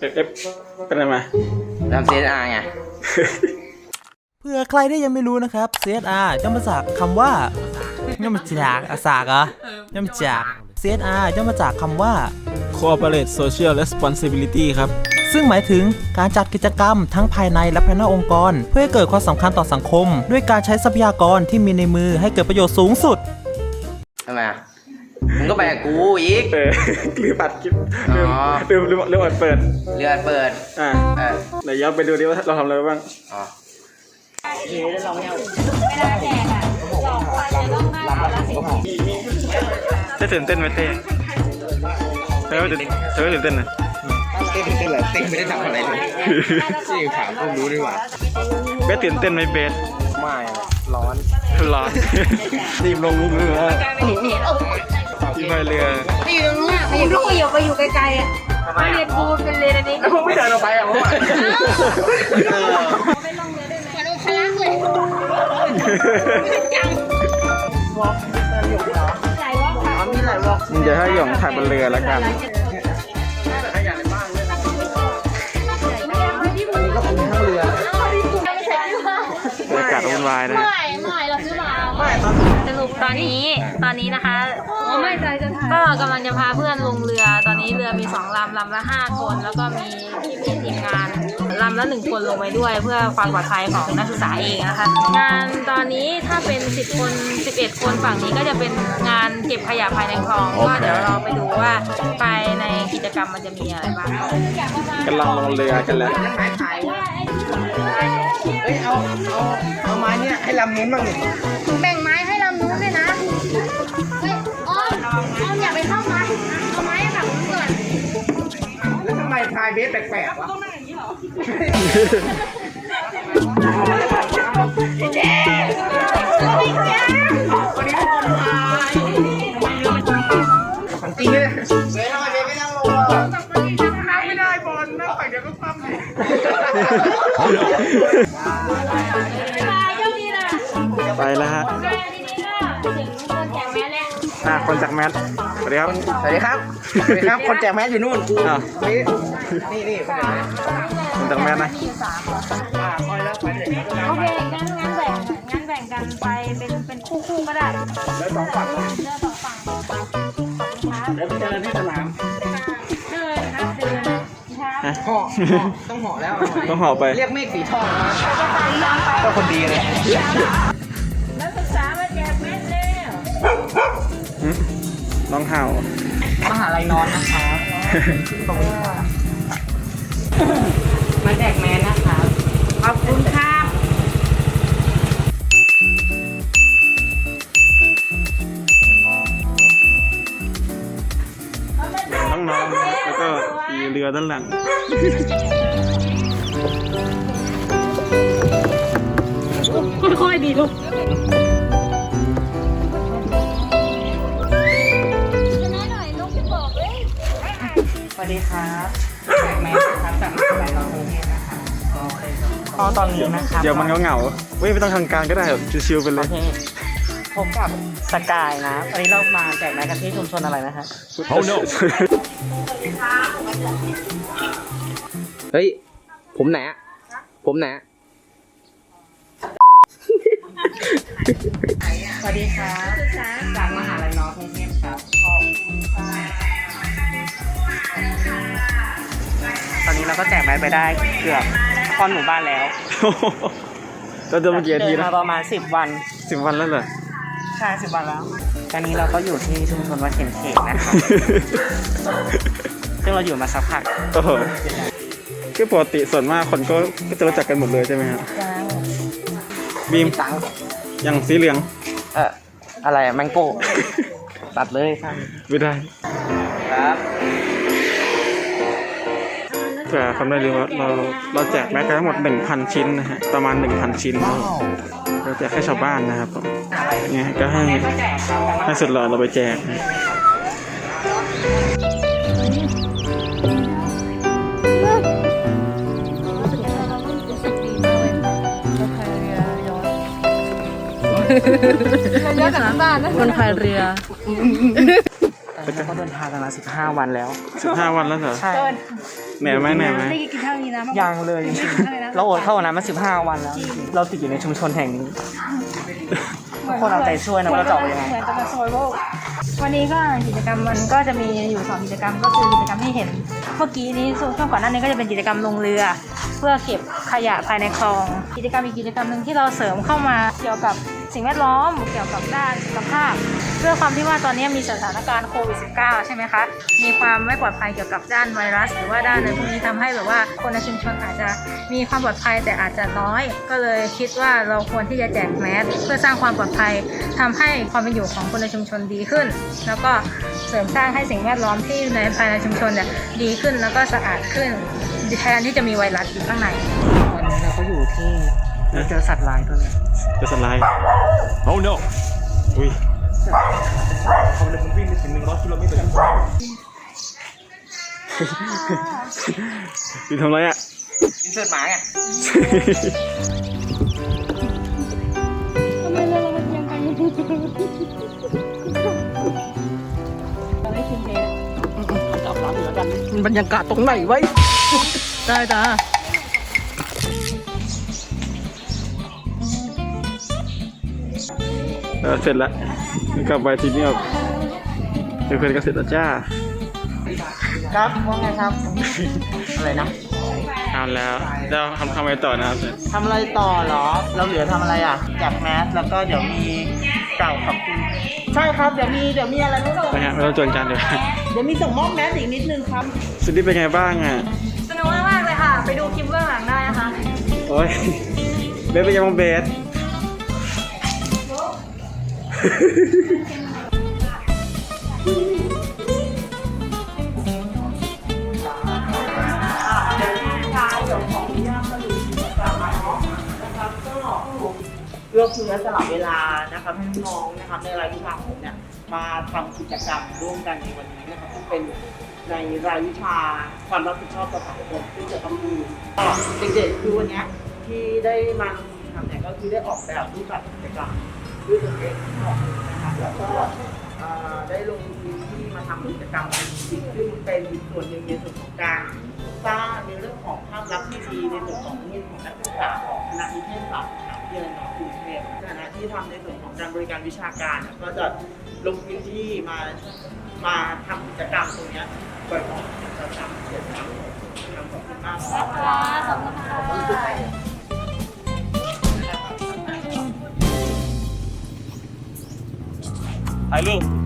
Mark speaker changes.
Speaker 1: เอฟเอฟเป็นอะไรมา
Speaker 2: ทำเซนอาไง
Speaker 3: เพื่อใครที่ยังไม่รู้นะครับ CSR ย่อมาจากคำว่าย่อมาจากอาสากเหรอย่อมาจาก CSR ย่อมาจากคำว่า
Speaker 1: Corporate Social Responsibility ครับ
Speaker 3: ซึ่งหมายถึงการจัดกิจกรรมทั้งภายในและภายนอกองค์กร เพื่อให้เกิดความสำคัญต่อสังคม ด้วยการใช้ทรัพยากรที่มีในมือให้เกิดประโยชน์สูงสุด
Speaker 2: ทำไมอะ มึงก็ไปกับกูอีก
Speaker 1: เออลืมอัดคลิปลืม
Speaker 2: อ๋อ
Speaker 1: ลืมลืมลืมอัดเปิด
Speaker 2: เรือเปิด
Speaker 1: อ่า
Speaker 2: เออ
Speaker 1: ไหนย้อนไปดูดิว่าเราทำอะไรบ้าง
Speaker 2: อ๋อ
Speaker 1: จะตื่นเต้นไหมเต้เต้ไม่ตื่นเต้นไม่ตื่นเต้นนะ
Speaker 2: เต้นเต้นอะไรเต้นไม่ได้ทำอะไรเลยที่ถามก็รู้ดีกว่า
Speaker 1: เบสตื่นเต้นไหมเบส
Speaker 2: ไม่ร้อน
Speaker 1: ร้อน รีบลงลุกเรือ ที่พายเรือ
Speaker 4: ไปอยู่ตรงนู้นอะไปอยู่ลูกไปอยู่ไปอยู่ไกลๆอะไปเรียนบูนเป็นเรียนอันนี้
Speaker 2: แล้วมึงไม่เดินออกไปอะมึงอะ
Speaker 4: เหมือนองคลักษ์เลยหลายวอกค่ะ
Speaker 2: มีหลายวอก
Speaker 1: มึงจะให้หยองถ่ายบนเรือแล้วกัน
Speaker 2: ก็เป็นทั้งเรือ
Speaker 1: บรรยากาศวุ่นวายนะ
Speaker 4: ไม่ไม่เราซื้อมาไม่ สรุปตอนนี้ตอนนี้นะคะไม่ใจจะถ่ายก็กำลังจะพาเพื่อนลงเรือ ตอนนี้เรือมีสองลำลำละห้าคน แล้วก็มีพี่พี่ทีมงานลำละหนึ่งคนลงไปด้วย เพื่อความปลอดภัยของนักศึกษาเองนะคะ งานตอนนี้ถ้าเป็น10คน11คนฝั่งนี้ก็จะเป็นงานเก็บขยะภายในคลอง ก็เดี๋ยวเราไปดูว่าภายในกิจกรรมมันจะมีอะไรบ้าง
Speaker 1: กำลังลงเรือกันแล้ว
Speaker 2: เฮ้ยเอาเอาเอาไม้เนี่ยให้ลำนู้นบ้างดิ
Speaker 4: แบ่งไม้ ออมออมอย่าไปเข้าไม้เอาไม้ให้ฝั่งนู้นก่อน
Speaker 2: แล้วทำไมพายเบสแปลกๆวะของจริงเลยเบสทำไมเบสไม่นั่งลงนั่งไม่ได้บอลนั่งไปเดี๋ยวก็คว่ำเลย
Speaker 4: บายเจ้าดีนะ
Speaker 1: ไปแล้วฮะ อะคนจากแมทสวัสดีครับ
Speaker 2: สวัสดีครับ สวัสดีครับ คนแจกแมสอยู่นู่นกู
Speaker 1: อ้าว
Speaker 2: นี่นี่นี่คนแจกแมส
Speaker 1: คนจากแมทนะ
Speaker 4: มีอยู่สามเหรอ
Speaker 2: อ่าคอยแล้วคอยเด็ก
Speaker 4: โอเคงั้นงั้นแบ่งงั้นแบ่งกันไปเป็นเป็นคู่คู่ก็ได้
Speaker 2: แล้วสองฝั่ง
Speaker 4: เลือกสองฝั่งขอบคุณครับ
Speaker 2: แล้วไปเจอกันที่สนาม
Speaker 4: เดินครับเดินครับ
Speaker 2: ห่อห่อต้องห่อแล้ว
Speaker 1: ต้องห่อไป
Speaker 2: เรียกเมฆสีทองมาก็คนดีเลย
Speaker 4: น้
Speaker 1: องเห่าม
Speaker 2: หาลัยนอนนะครับตรงนี้ค่ะมาแจกแมสนะครับ
Speaker 4: ขอบคุณครับ
Speaker 1: น้องๆแล้วก็มีเรือด้านหลัง
Speaker 4: ค่อยๆดีลูก
Speaker 2: วัสดีครับแจกแมสครับจากมหาลัยนอนกรุงเทพนะครับโอเคก็ตอนนี้นะครับ
Speaker 1: เดี๋ยวมันเหงาๆเว้ยไม่ต้องทางการก็ได้แบบชิวๆไปเล
Speaker 2: โอย เคผมกับสกายนะ วันนี้เรามาแจกแมสกันที่ชุมชนอะไรนะครับ
Speaker 1: โอ้ no
Speaker 2: เฮ้ย ผมไหนอะผมไหนอะสวัสดีครับจากมหาลัยนอร์กรุงเทพครับ ตอนนี้เราก็แจกแมสไปได้เกือบค่อนหมู่บ้านแล้ว
Speaker 1: เราเดินมากี่นาที
Speaker 2: เดิน
Speaker 1: นะ
Speaker 2: มาประมาณสิบวัน
Speaker 1: สิบวันแล้วเหรอ
Speaker 2: ใช่สิบวันแล้ว ตอนนี้เราก็อยู่ที่ชุมชนวัดเข็มเขกนะครับ ซึ่งเราอยู่มาสักพัก
Speaker 1: โอ้โหคือปกติส่วนมากคนก็ก็จะรู้จักกันหมดเลยใช่ไหมครับบีม
Speaker 2: ตังค์
Speaker 1: อย่างสีเหลือง
Speaker 2: เอ่ออะไรอะแมงโก้ตัดเลยครับ
Speaker 1: ไม่ได้
Speaker 2: ครับ
Speaker 1: เผื่อคนไม่รู้ว่าเราเราแจกแม็กกันทั้งหมด 1,000 ชิ้นนะฮะประมาณ 1,000 ชิ้นนะครับเราแจกให้ชาวบ้านนะครับผมเนี่ยก็ให้ให้สุดหล่อเราไปแจกนะ
Speaker 4: เลือกกับน้ำตาลนะ
Speaker 5: คนพายเรือ
Speaker 6: แล้วก็เดินทางกันมา15 วันแล้ว
Speaker 1: สิบห้าวันแล้วเหรอ
Speaker 6: ใช่
Speaker 1: เหนื่อยไหมเหนื่อยไหม
Speaker 4: ได้กินข้าวนี้นะ
Speaker 6: ยังเลยจริงๆเราอดเข้าวันนั้นมา15วันแล้วจริงๆเราติดอยู่ในชุมชนแห่งนี้ ทุกคนเอาใจช่วยนะว่าจะออกยังไง
Speaker 4: เหมือนจะมาโซยโลกวันนี้ก็กิจกรรมมันก็จะมีอยู่สองกิจกรรมก็คือกิจกรรมที่เห็น เมื่อกี้นี้ช่วงก่อนหน้านี้ก็จะเป็นกิจกรรมลงเรือ เพื่อเก็บขยะภายในคลอง กิจกรรมอีกกิจกรรมหนึ่งที่เราเสริมเข้ามาเกี่ยวกับสิ่งแวดล้อมเกี่ยวกับด้านสุขภาพ เพื่อความที่ว่าตอนนี้มีสถานการณ์โควิด -19 ใช่ไหมคะ มีความไม่ปลอดภัยเกี่ยวกับด้านไวรัส หรือว่าด้านอะไรพวกนี้ทำให้แบบว่าคนในชุมชนอาจจะมีความปลอดภัยแต่อาจจะน้อย ก็เลยคิดว่าเราควรที่จะแจกแมสเพื่อสร้างความปลอดภัยทำให้ความเป็นอยู่ของคนในชุมชนดีขึ้น แล้วก็เสริมสร้างให้สิ่งแวดล้อมที่ในภายในชุมชนเนี่ยดีขึ้นแล้วก็สะอาดขึ้นแทนที่จะมีไวรัสอยู่ข้างใน
Speaker 6: วันนี้เราก็อยู่ที่เราเจอสัตว์ลายตัวหนึง
Speaker 1: จะสไลด์ oh no อุ้ย
Speaker 6: เขาเลยมัน วิ่งไปถึง100กิโลเมตรต่อชั่วโมง
Speaker 1: อยู่ทำไรอะ
Speaker 6: อินเสิร์ตหมาไงจับรับอยู่แล้วกันมันบรรยากาศตรงไหนไว้ ได้จ้า
Speaker 1: เออเสร็จแล้ว กลับไปทีนี้แบบ เพื่อนๆก็เสร็จแล้วจ้า
Speaker 6: ครับว่าไงครับ อะไรนะ
Speaker 1: เอาแล้วเราทำทำไงต่อนะครับ
Speaker 6: ทำอะไรต่อเหรอ เราเหลือทำอะไรอะแจกแมสแล้วก็เดี๋ยวมีกล่าวขอบคุณใช่ครับ เดี๋ยวมีเดี๋ยวมีอะไรรู้สึก
Speaker 1: ไปฮะไม่ต้องจนกันเดี๋ยว
Speaker 6: เดี๋ยวมีส่งมอบแมสอีกนิดนึงครับ
Speaker 1: สุดที่เป็นไงบ้างอะ
Speaker 4: สนุกมากๆเลยค่ะ ไปดูคลิปเบื้องหลังได้นะคะ
Speaker 1: โอ้ยเบสไปยังมองเบส
Speaker 6: เพื่อเพื่อสลับเวลานะครับให้น้องนะครับในรายวิชาของผมเนี่ยมาทำกิจกรรมร่วมกันในวันนี้นะครับซึ่งเป็นในรายวิชาความรับผิดชอบต่อสังคมซึ่จะต้องมีก็เด็กๆคือวันนี้ที่ได้มาทำเนี่ยก็คือได้ออกแบบรูปแบบกิจกรรมด้วยตัวเองนะครับแล้วก็ ได้ลงพื้นที่มาทำกิจกรรมจริงซึ่งเป็นส่วนหนึ่งในส่วนของการสร้างในเรื่องของภาพลักษณ์ที่ดีในส่วนของนิสิตของนักศึกษาของคณะนิเทศศาสตร์มหาวิทยาลัยนอร์ทกรุงเทพในฐานะที่ทำในส่วนของการบริการวิชาการก็จะลงพื้นที่มามาทำกิจกรรมตรงนี้บ่อยๆประจำเจ็ดครั้งครับขอบคุณมากครับ ถ่ายรูป